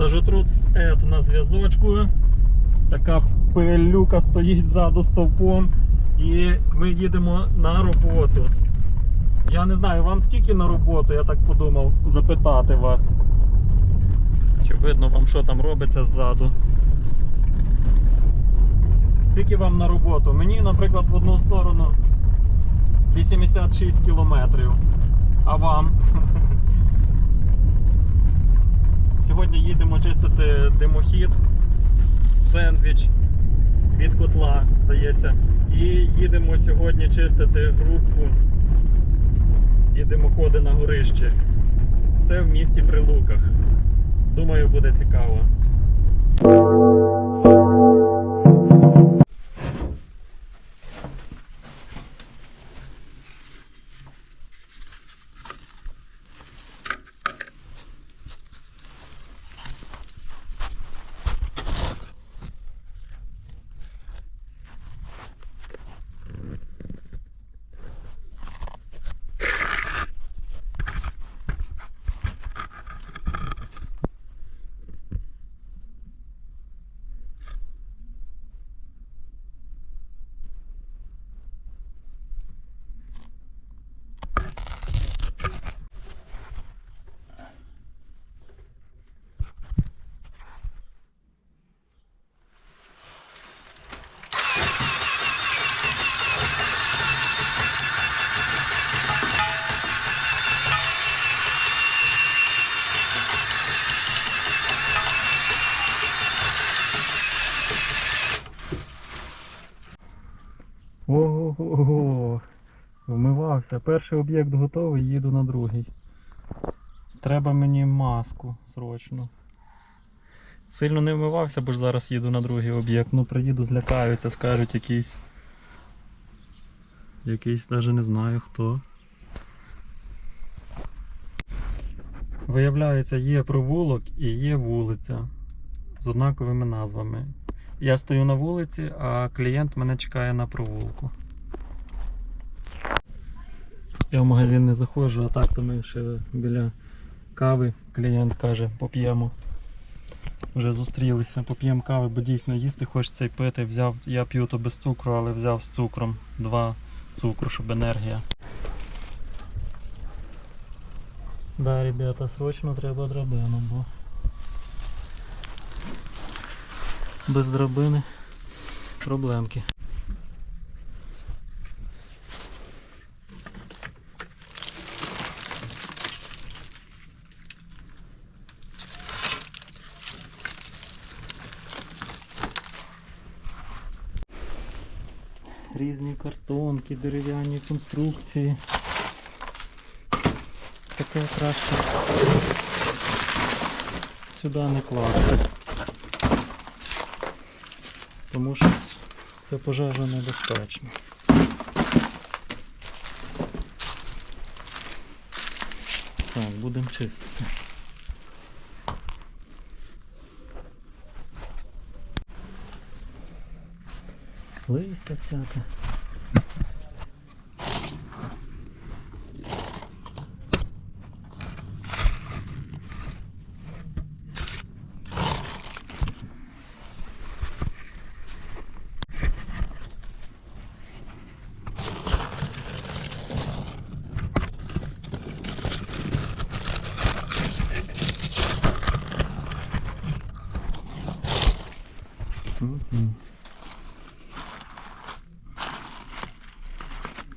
Сажотрус Ед на зв'язочку. Така пилюка стоїть ззаду стовпом. І ми їдемо на роботу. Я не знаю, вам скільки на роботу, я так подумав, запитати вас. Чи видно вам, що там робиться ззаду? Скільки вам на роботу? Мені, наприклад, в одну сторону 86 кілометрів. А вам? Сьогодні їдемо чистити димохід, сендвіч від котла, здається. І їдемо сьогодні чистити грубку і димоходи на горище. Все в місті при луках. Думаю, буде цікаво. Ого, вмивався. Перший об'єкт готовий, їду на другий. Треба мені маску срочно. Сильно не вмивався, бо ж зараз їду на другий об'єкт. Ну приїду, злякаються, скажуть якийсь. Якийсь навіть не знаю хто. Виявляється, є провулок і є вулиця з однаковими назвами. Я стою на вулиці, а клієнт мене чекає на провулку. Я в магазин не заходжу, а так то ми ще біля кави. Клієнт каже, поп'ємо. Вже зустрілися, поп'ємо кави, бо дійсно їсти хочеться і пити. Взяв, я п'ю то без цукру, але взяв з цукром. Два цукру, щоб енергія. Да, ребята, срочно треба драбину, бо без драбини проблемки. Різні картонки, дерев'яні конструкції. Таке краще сюди не класти. Тому що це пожежа небезпечна. Так, будемо чистити. Листя всяке.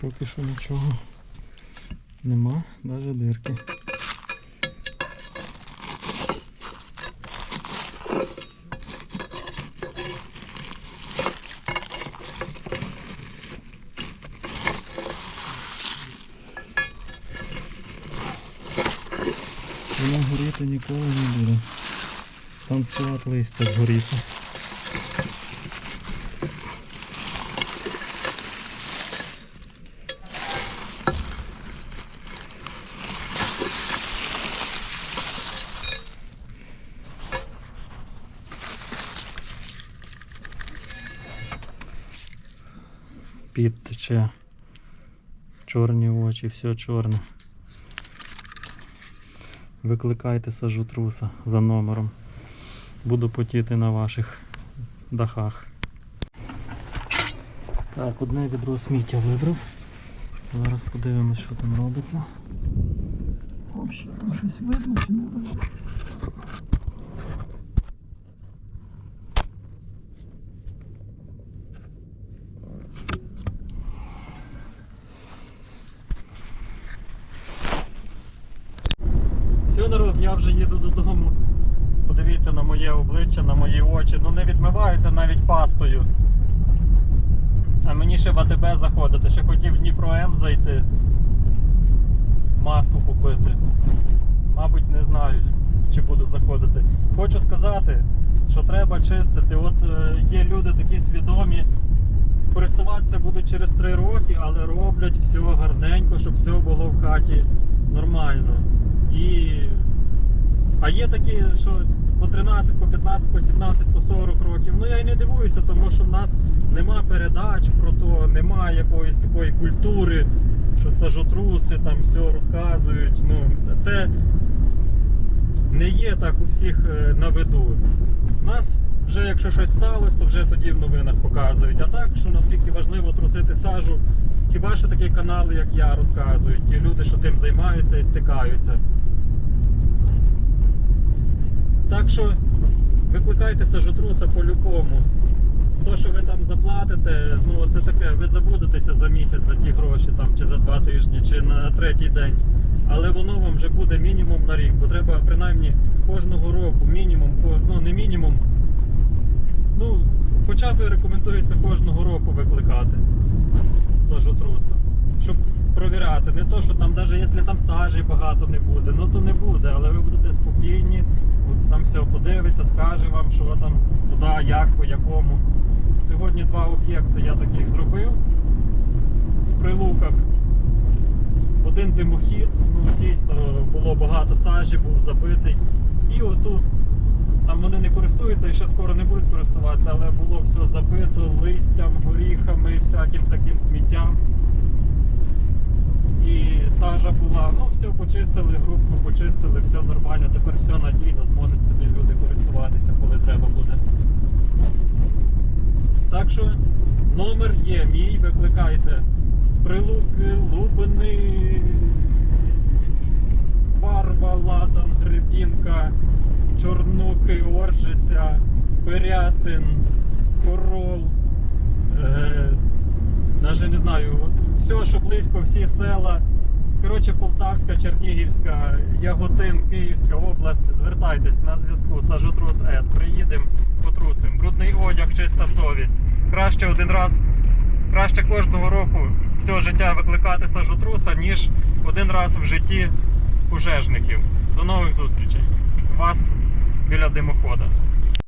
Поки що нічого нема, навіть дирки. Воно горіти ніколи не буде. Там склад листя згоріти. Під тече. Чорні очі, все чорне. Викликайте сажу труса за номером буду потіти на ваших дахах. Так, одне відро сміття вибрав. Зараз подивимось, що там робиться. Взагалі, там щось видно чи не видно? Все, народ, я вже їду додому. Подивіться на моє обличчя, на мої очі. Ну не відмиваються навіть пастою. А мені ще в АТБ заходити, ще хотів в Дніпро М зайти. Маску купити. Мабуть, не знаю, чи буду заходити. Хочу сказати, що треба чистити. От е, є люди такі свідомі. Користуватися будуть через 3 роки, але роблять все гарненько, щоб все було в хаті нормально. А є такі, що по 13, по 15, по 17, по 40 років. Ну я й не дивуюся, тому що в нас нема передач про то, нема якоїсь такої культури, що сажотруси там все розказують. Ну, це не є так у всіх е, на виду. У нас вже якщо щось сталося, то вже тоді в новинах показують. А так, що наскільки важливо трусити сажу, хіба що такі канали, як я, розказують, ті люди, що тим займаються і стикаються. Так що викликайте сажотруса по-любому. То, що ви там заплатите, ну це таке, ви забудетеся за місяць за ті гроші там, чи за два тижні, чи на третій день. Але воно вам вже буде мінімум на рік, бо треба принаймні кожного року, мінімум, ну не мінімум. Ну, хоча б рекомендується кожного року викликати сажотруса. Щоб провіряти. Не то, що там, навіть якщо там сажі багато не буде, ну то не буде, але ви будете спокійні, подивиться, скаже вам, що там, куди, як, по якому. Сьогодні два об'єкти я таких зробив в прилуках. Один димохід, ну дійсно було багато сажі, був забитий. І отут, там вони не користуються і ще скоро не будуть користуватися, але було все забито листям, горіхами, всяким таким сміттям. І сажа була, ну все почистили, грубку почистили, все нормально, тепер все надійно, зможуть собі люди користуватися, коли треба буде. Так що номер є мій, викликайте. Прилуки, Лубини, Барва, Ладан, Гребінка, Чорнухи, Оржиця, Пирятин, Корол. Е, навіть не знаю, от все, що близько, всі села. Коротше, Полтавська, Чернігівська, Яготин, Київська область. Звертайтесь на зв'язку Сажотрус Ед. Приїдемо, потрусимо. Брудний одяг, чиста совість. Краще один раз, краще кожного року все життя викликати сажотруса, ніж один раз в житті пожежників. До нових зустрічей. Вас біля димохода.